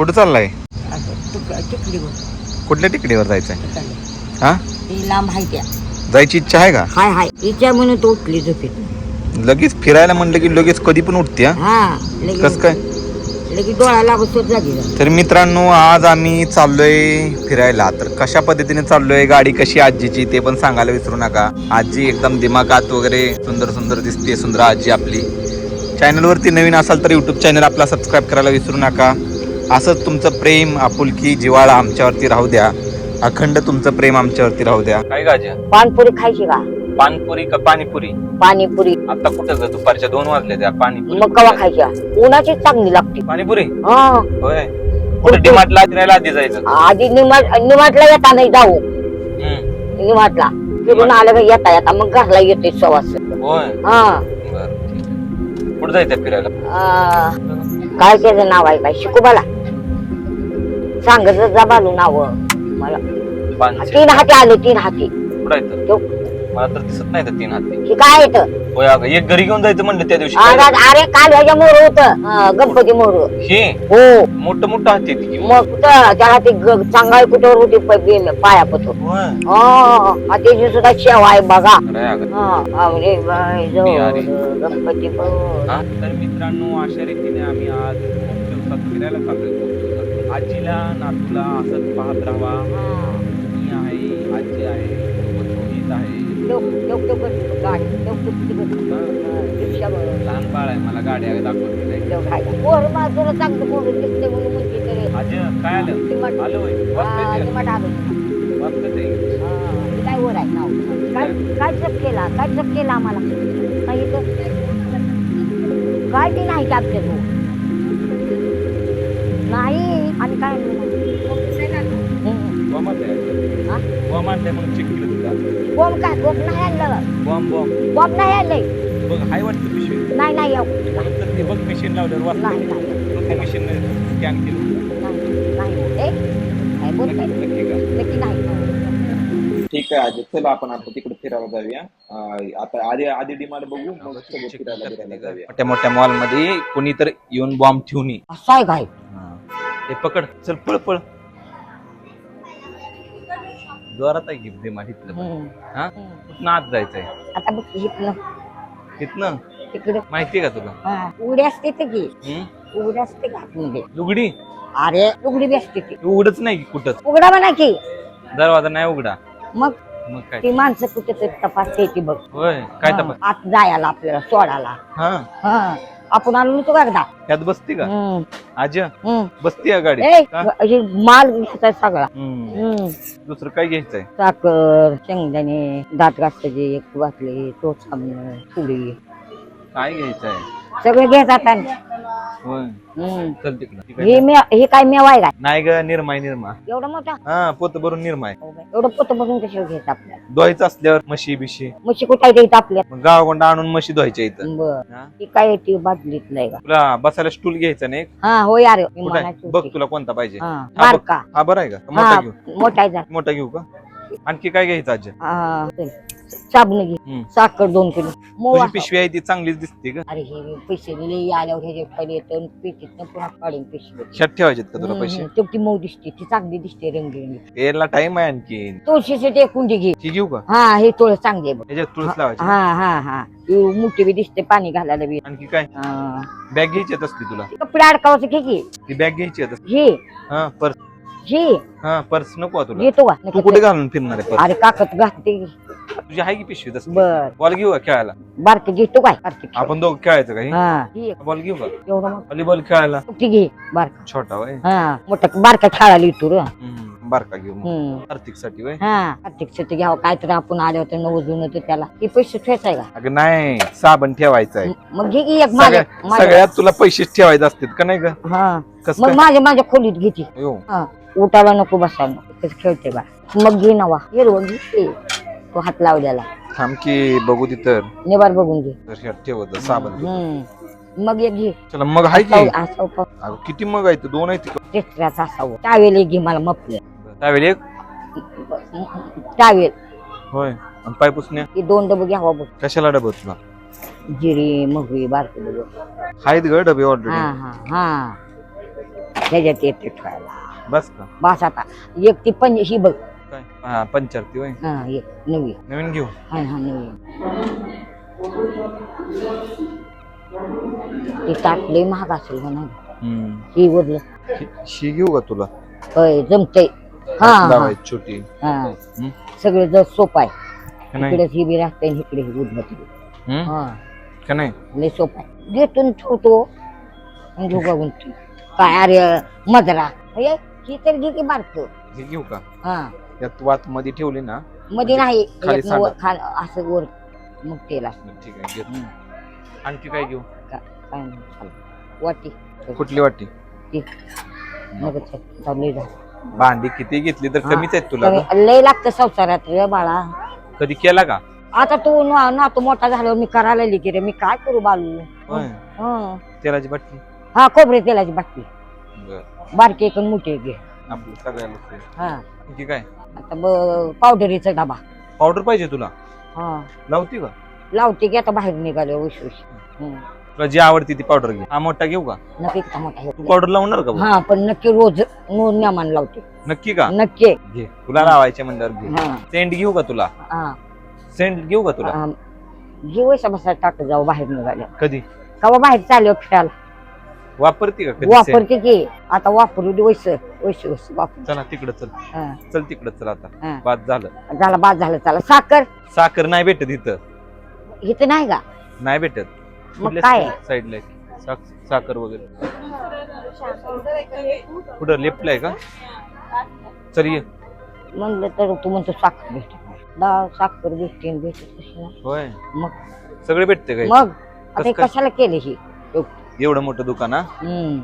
कुठं चाललाय? कुठल्या टिकडीवर जायचंय? हा? ती लांब आहे त्या. जायची इच्छा आहे का? हाय हाय. तिच्या म्हणून तो उठली झोपेत. लगेच फिरायला म्हणलं की लगेच कधी पण उठते हा? हा कस काय? लगेच डोळा लागत होत जागी जा. तर मित्रांनो आज आम्ही चाललोय फिरायला. तर कशा पद्धतीने चाललोय गाडी कशी आजीची ते पण सांगायला विसरू नका. आजी एकदम दिमागात वगैरे सुंदर सुंदर दिसते सुंदर आजी आपली. चॅनलवरती नवीन असाल तर यूट्यूब चॅनल आपला सबस्क्राईब करायला विसरू नका. असंच तुमचं प्रेम आपुलकी जिवाळा आमच्यावरती राहू द्या. अखंड तुमचं प्रेम आमच्यावरती राहू द्या. काय गाजा? पानपुरी खायची का? पानपुरी का पाणीपुरी? पाणीपुरी. आता कुठं दुपारच्या दोन वाजले त्या पाणीपुरी. मग कवा खायची का? उन्हाची चांगली लागते. पाणीपुरी? हा. होय. कुठं डिमार्टला फिरायला आधी जायचं? आधी निमाट निमाटला येता नाही जाऊ. हम्म. निमाटला. फिरून आलं का येता येता मग घरला येते सवास. होय. हा. बर कुठं जायचं फिरायला? आ, काय त्याचं नाव आहे काय शिकुबाला सांगत जा बालू नाव. मला पानशे तीन हाती आले तीन हाती. कुठं आहे तो मला तर दिसत नाही तर तीन हाती. हे काय येत होय अगं एक घरी घेऊन जायचं म्हणलं त्या दिवशी अरे काल ह्याच्या मोर होत. गणपती मोर. हे? हो. मोठं मोठं हाती ती. मग कुठं त्या हाती ग- चांगला कुठवर होती? प- बी- पाया पतो होय. हा त्याची सुद्धा शेव आहे बघा. अरे अगं. हा आवरे बाई जो बिहारी. गणपती. हा? तर मित्रांनो अशा रीतीने आम्ही आज खूप दिवसात फिरायला चाललोय. आजीला नातूला असंच पाहत राहावा. मी आहे आजी आहे सोबत लहान बाळ आहे मला गाड्या दाखवत. नाही आजी काय आलं? आलं केला? काय केला आम्हाला? तर काय ते नाही आमच्या तो नाही आणि काय. बॉम्ब. हा? काय? बॉम्ब नाही आणलं. बॉम्ब बॉम्ब बॉम्ब नाही आणलंय बघ हाय वाटतं पिशवी नाही नाही येऊ. तर ते बघ मशीन लावल्यावर वाजतं. नाही नाही मशीन स्कॅन केलं. नाही नाही नक्की नक्की नाही. ठीक आहे अजय चला आपण आता तिकडे फिरायला जाऊया. आता आधी आधी डिमांड बघू मग फिरायला जाऊया. मोठ्या मोठ्या मॉलमध्ये कुणी तर येऊन बॉम्ब ठेवून ये. असं आहे काय ते पकड. चल पळ पळ. जोरात आहे गिफ्ट दे हम्म. हा. कुठं आत जायचंय? आता बघ इथलं तिथनं? तिकडे. माहितीये का तुला? हा, उडी असते ते की. हम्म? उघड असते का आतमध्ये लुगडी अरे उघडी बी असते ती. उघडच नाही की कुठंच. उघडा म्हणा की. दरवाजा नाही उघडा. मग? मग काय? ती माणसं कुठे तरी तपासते ती बघ. होय काय हा, तपास आत जायला आपल्याला सोडायला. हा. हा. आपण आलो नव्हतो का एकदा त्यात बसती का हम्म, आज हम्म. बसती का गाडी ए, का? हे माल घ्यायचा सगळा हम्म. हम्म. दुसरं काय घ्यायचंय साखर शेंगदाणे दात घासायचे एक वाटले तोच सामने पुडी काय घ्यायचंय सगळे घेतात आणि होय. हम्म. चल तिकडं. हे. मे हे काय मेवा आहे काय? नाही ग निर्माय निर्मा एवढा मोठा? हा पोत भरून निर्माय. हो. एवढं पोत बघून कशाला घ्यायचं आपल्याला? धुवायचं असल्यावर म्हशी बिशी. म्हशी कुठे देत आपल्या मग गावाकोंडा आणून म्हशी धुवायच्या इथं. बर. हा? काय ती बादलीत नाही का? तुला बसायला स्टूल घ्यायचा नाही हा हो यार. मी कुठं आहे? म्हणायची बघ होती. तुला कोणता पाहिजे. हा, हा, बघ. बारका हा बरं आहे का? हा मोठा घेऊ. मोठा आहे. मोठा घेऊ का? आणखी काय घ्यायचं आज हा, चल. साबण घे. साखर दोन किलो. मोवा. तुझी पिशवी आहे ती चांगलीच दिसते का? अरे हे पैसे दिले आल्यावर ह्याचे खाली येतं पेटीत पुन्हा काढून पैसे शर्ट ठेवायचे का तुला पैसे? तो ती मऊ दिसते ती चांगली दिसते रंगीरंगी यायला टाइम आहे आणखी. तुळशीसाठी एक कुंडी घे घेऊ का? हा हे तुळस चांगली आहे बघ. तुळस लावायची. हा हा हा. मोठी बी दिसते पाणी घालायला बी. आणखी काय? हा. बॅग घ्यायची येत असते तुला. कपडे अडकावाचं घे की. ती बॅग घ्यायची येत असते. घे. हा पर्स. घे. हा पर्स नको आहे तुला. घेतो का? तू कुठे घालून फिरणार आहे पर्स? अरे काकत घालते. तुझी आहे की पिशवी तसं? बर. बॉल घेऊ का खेळायला? बारक घेतो काय? बारकी. आपण दोघं खेळायचं का हे? हा. घे बॉल घेऊ का? एवढं मग व्हॉलीबॉल खेळायला. ती घे? बारका. छोटा वय. हा मोठा. बारका खेळायला येतो र. बारका घेऊ मग. हम्म. आर्थिकसाठी वय. हा आर्थिकसाठी घ्यावं. काय तर आपण आले होते नवजून होतं त्याला. हे पैसे ठेवायचं का? अगं नाही साबण ठेवायचं आहे. मग घे की एक माझ्या सगळ्या- माझ्या- सगळ्यात तुला पैसेच ठेवायचे असतात का नाही ग? हा. कसं मग काय? माझ्या माझ्या खोलीत घेते यो. हा. उठायला नको बसायला नको खेळते बा. मग घे नवा. हिरवं घे तो हात लावलेला. थांब की बघू ती तर. नेबार बघून घे. तर ह्यात ठेवत साबण हम्म. मग एक घे. चला मग आहे की? असावं- अगं, किती मग आहे ते? दोन आहे टेस्टराचं असावं. टावेल एक घे मला मपलं. त्यावेळी एक? टावेल. होय. आणि पाय पुसण्या? हे दोन डबं घ्यावा बघ. कशाला डबं तुला? जिरे मगरी बारके डबं. आहेत ग डबे हा ऑलरेडी हा हा. ह्याच्यात येते ठेवायला. बस का? बस आता. एक ती पण ही बघ. काय? हा पंचारती होय. हा एक नवी. नवीन घेऊ. हा हा ती टाकले महाग असेल म्हणा हम्म. ही उरलं. शी- शी घेऊ का तुला? होय जमतय. हा हा. लावायची छोटी. हा. हम्म? सगळं जर सोपं आहे. का नाही? इकडे ही बी राहते आणि इकडे ही हम्म? हा. का नाही? लय सोपं आहे. घेतो न ठेवतो. आणि काय अरे मजरा. हे ही तर घे की बारक. हे घेऊ का? हा. यात वात मध्ये ठेवली ना मध्ये नाही खाली एक वर- सांडा. खाल असं वर मग तेला ठीक आहे घेतो आणखी काय घेऊ? काय नाही. वाटी. कुठली वाटी? मग ते. भांडी किती घेतली तर हा. कमीच आहेत तुला ग. लय लागतं संसारात रे बाळा. कधी केला का? आता तू ना ना तू मोठा झाल्यावर मी करायला लिखी रे मी काय करू बालू होय. हं. तेलाची बाटली? हा खोबरे तेलाची बाटली. बर. बारकी एक आणि मोठी एक घे. आपलं सगळ्याला ते. हा. आणखी काय? आता ब- पावडरीचा डबा. पावडर पाहिजे तुला? हा. लावती का? लावते की आता बाहेर निघाले उश उश हं. तुला जी आवडती ती पावडर घे. हा मोठा घेऊ का? नक्की का मोठा तू. पावडर लावणार का भाऊ? हा पण नक्की रोज न्यामान लावते. नक्की का? नक्की. घे. तुला लावायचे म्हणल्यावर घे. हा. सेंट घेऊ का तुला? हा. सेंट घेऊ का तुला. जीवसा बसा टाक जाऊ बाहेर निघाल्या कधी? कवा बाहेर चालू फिरायला वापरती का कधी? वापरते की. आता वापरू दे वैस वैस वैस वापर. चला तिकडं चल. हा, चल तिकडं चल आता. हा. बाद झालं. झाला बाद झालं चला. साखर? साखर नाही भेटत इथं. इथं नाही का? नाही भेटत. मग काय? आहे? साईडला साखर वगैरे. कुठं? लेफ्टला आहे का? चल ये. म्हणलं तर तू म्हणतो साखर भेटत. डाळ साखर भेटते भेटत कशी नाही. होय. मग? सगळे भेटते काय मग? आता हे काय? कशाला केले ही? एवढं मोठं दुकान हा? हम्म.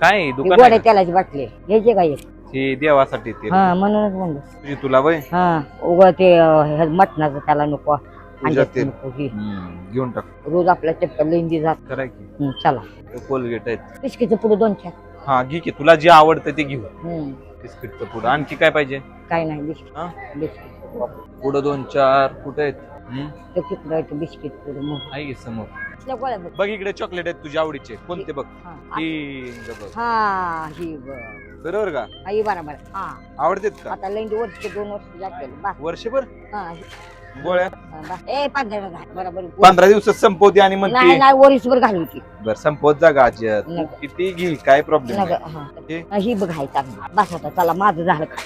काय आहे? दुकान गोड्या आहे का? तेलाची बाटली. घ्यायचे का एक हे देवासाठी ते. हा म्हणूनच म्हणलं. तुझी तुला वय? हा उगा ते अं, हे मटणाचं त्याला नको. तुझ्या अंड्याचं तेल नको ही. हम्म, घेऊन टाक. रोज आपल्या चप्पल लेंदी जात. कराय की. हम्म, चला. कोलगेट आहेत. बिस्किटचं पुढे दोन चार. हा घे की. तुला जे आवडतं ते घेऊ. हम्म, बिस्किटचं पुढं. आणखी काय पाहिजे? काय नाही बिस्किट. हा? बिस्किट. पुढं दोन चार कुठे आहेत? हम्म? ते तिकडं आहे ते बिस्किट पुढे मग. आहे की समोर? गोळ्या बघ. बघ इकडे चॉकलेट आहेत तुझ्या आवडीचे. कोणते बघ? हा, ही बघ. हा ही बघ. बरोबर का? हा, ही बरोबर. हा. आवडतेत का? आता लेंडी वर्ष दोन वर्ष वर्षभर? हा. ही- गोळ्या? हा. ए घाल बरोबर. पंधरा दिवसात संपवते आणि नाही म्हणते. नाही वरीसभर घालवती बर संपवत जा गाजर. किती घे काय प्रॉब्लेम नग नाही हा. हे? हा, ही बघायचा बस आता चला माझं झालं का?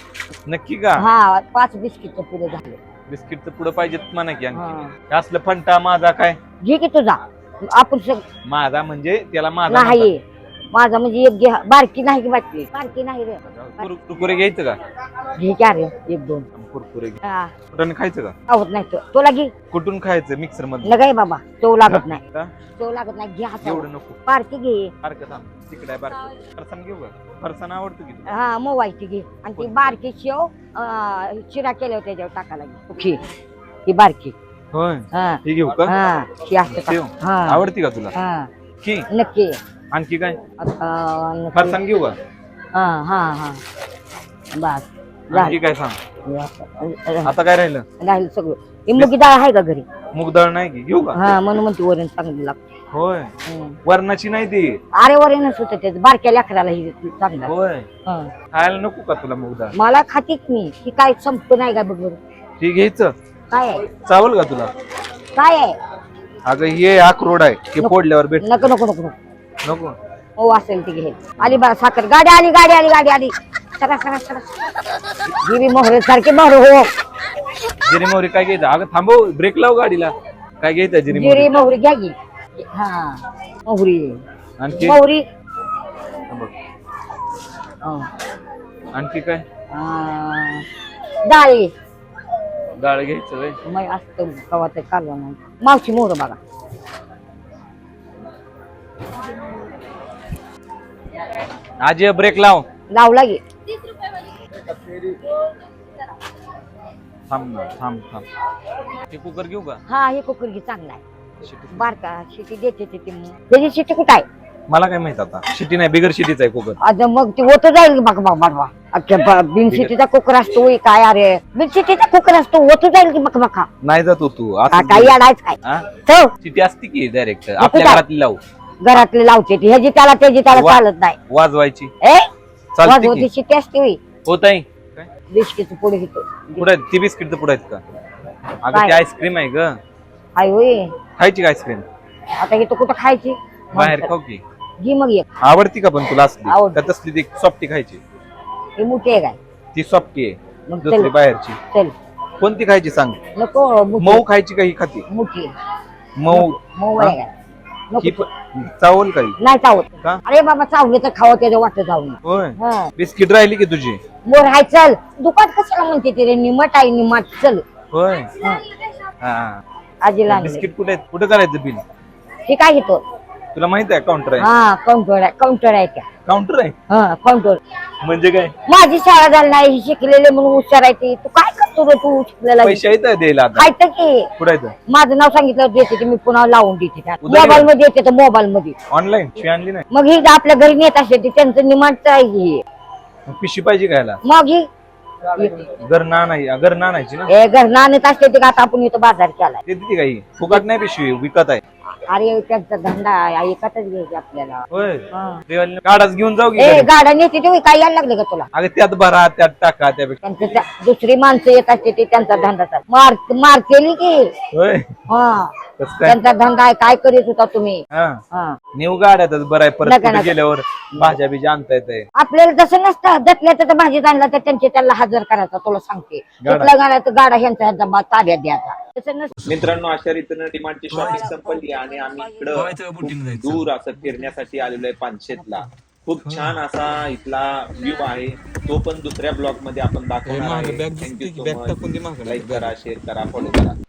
नक्की का? हा पाच बिस्किटचं पुढे झालं. बिस्किटचं पुढं पाहिजेत म्हणा की आणखी हा. हे असलं फंटा माझा काय? घे की तुझा. आपण सग माझा म्हणजे त्याला माझा नाही. माझा म्हणजे एक बारकी नाही की बाटली बारकी नाही रे. कुर- कुरकुरे घ्यायचं का? घे की अरे एक दोन. कुरकुरे घे. हा. कुठून खायचं का? आवत नाही तो. तुला घे कुठून खायचं मिक्सरमध्ये नगाय बाबा चव लागत नाही. का? चव लागत नाही. घे एवढं नको. बारकी घे. बारकं थांब. तिकडे आहे बारकं. फरसाण घेऊ का? फरसाण आवडतो की तुला? हा मोवायची घे. आणि ती बारकी शेव अं, चिरा केल्या होत्या त्याच्यावर टाकायला घे घे. ही बारकी. होय. हा. हे घेऊ का? हा ही असते हा. आवडती का तुला? हा. की? नक्की. आणखी काय? आता नक्की. फरसाण घेऊ का? हा हा हा. बस. आणखी काय सांग? आता काय राहिलं? राहिलं सगळं. ही मुगी डाळ आहे का घरी? मूग डाळ नाही की? घेऊ का? हा म्हणून म्हणते वरण चांगलं लागतं. होय. हम्म. वरणाची नाही ती. अरे वरणच होतं त्याचं. बारक्या लेकराला ही चांगलं होय. खायला नको का तुला मूग डाळ? मला खातीच मी. की काय संपत नाही का बघ बरं? ती घ्यायचं. काय आहे? चावल का तुला? काय आहे? अगं हे आक्रोड आहे ते नको. फोडल्यावर भेट नको नको नको नको. नको. हो असेल ती घे. आली बा साखर. गाडी आली गाडी आली गाडी आली. सरा सरा सरा गिरी मोहरे सारखे मोहरे हो. जिरी मोहरी काय घ्यायचं अगं थांबव ब्रेक लाव गाडीला. काय घ्यायचं जिरी गिरी मोहरी? मोहरी घ्या की. हा मोहरी. आणखी? मोहरी. हा. आणखी काय? अं, डाळी. डाळ घ्यायचं. मग असतं कवा ते कालवण नाही. मावशी मोहर बघा आजी ब्रेक लाव लावला गे थांब ना थांब थांब ते कुकर घेऊ का हा हे कुकरगी चांगला आहे शिटी. बारका शिटी देते ते ते मग. त्याची शिटी कुठं आहे मला काय माहीत आता? शिटी नाही बिगर शिटीचा आहे कुकर आता मग ते होत जाईल. अख्ख्या ब- बिन शिटीचा कुकर असतो होय, काय अरे. बिन शिटीचा कुकर असतो होत जाईल की बघ बघा नाही जातो तू हा, असं काही अडायच काय? हा? ठेव शिटी असते की डायरेक्ट आपल्या? घरातली लावू. घरातले लावते ती ह्याची त्याला त्याची त्याला वा. चालत नाही. वाजवायची. ए? चालते वाजवती की. शिटी असते होई होत आहे. बिस्किट पुढे घेतो. पुढे ती बिस्किट पुढे आहेत का? अगं काय? ती आईस्क्रीम आहे ग. हाय होय. खायची का आईस्क्रीम? आता हे तर कुठं खायची? बाहेर खाऊ की. घे मग एक. आवडती का पण तुला असली आवडते. का तसली ती सॉफ्टी खायची. हे मोठी आहे काय? ती सॉफ्टी आहे. मग दुसरी चल. बाहेरची. चल. कोणती खायची सांग? नको मोठी. मऊ खायची का ही खाती? मोठी. आहे. मऊ. मऊ आहे काय? ही नको. पण- चावल काही नाही चावत का? अरे बाबा चावले तर खावं त्याच्या वाटत जाऊन होय. हा. बिस्किट राहिली की तुझी? मोर हाय चल. दुकान कशाला म्हणते ते रे? निमट आहे निमट. चल. होय. हा. हा आजीला. बिस्किट कुठे आहेत? कुठे करायचं बिल? हे काय घेतो तुला माहीत आहे काउंटर आहे? हा काउंटर आहे काउंटर आहे त्या काउंटर आहे? हा काउंटर म्हणजे काय? माझी शाळा झाली नाही ही शिकलेले म्हणून हुशार आहे ती. तू काय करतो रे तू शिकलेला? पैसे आहेत द्यायला आता? खायचं की. कुठे आहेत? माझं नाव सांगितलं देते ते मी पुन्हा लावून देते उद्या मोबाईल मध्ये येते तर मोबाईल मध्ये ऑनलाईन शिवाय आणली नाही? मग ही आपल्या घरी नेत असते ती त्यांचं निमांत आहे ही. मग पिशी पाहिजे घ्यायला मग ही घर ना नाही घर ना नाहीची ना? हे घर नाणत असते ते का आता आपण इथं बाजार केलाय. ते देते काही फुकट नाही पिशवी विकत आहे. अरे त्यांचा धंदा आहे. एकच घ्यायचे आपल्याला. होय. हा. देवाला गाडाच घेऊन जाऊ की ए घरी? गाड्या नेते ते काय यायला लागले का तुला? अगं त्यात भरा त्यात टाका त्यापेक्षा. त्यांचं त्या- दुसरी माणसं येत असते ते त्यांचा धंदा चाल मार की. होय. हा. कसं काय? त्यांचा धंदा आहे काय करीत होता तुम्ही? हा. हा. नेऊ गाड्यातच बरं आहे परत नका, कुठे नका. गेल्यावर भाज्या बिज्या आणता येते आपल्याला तसं नसतं दटल्याचं तर भाजीत आणला तर त्यांचे त्याला हजर करायचा तुला सांगते. गाडा. कुठला गाडा तर गाडा ह्यांचा डबा ताब्यात द्यायचा तसं नसतं मित्रांनो अशा रीतीनं डिमांडची शॉपिंग संपली आणि आम्ही इकडं दूर असं फिरण्यासाठी आलेलो आहे पानशेतला. खूप छान असा इथला व्ह्यू आहे. तो पण दुसऱ्या ब्लॉगमध्ये आपण दाखवणार आहे. Thank you so much like करा शेअर करा फॉलो करा.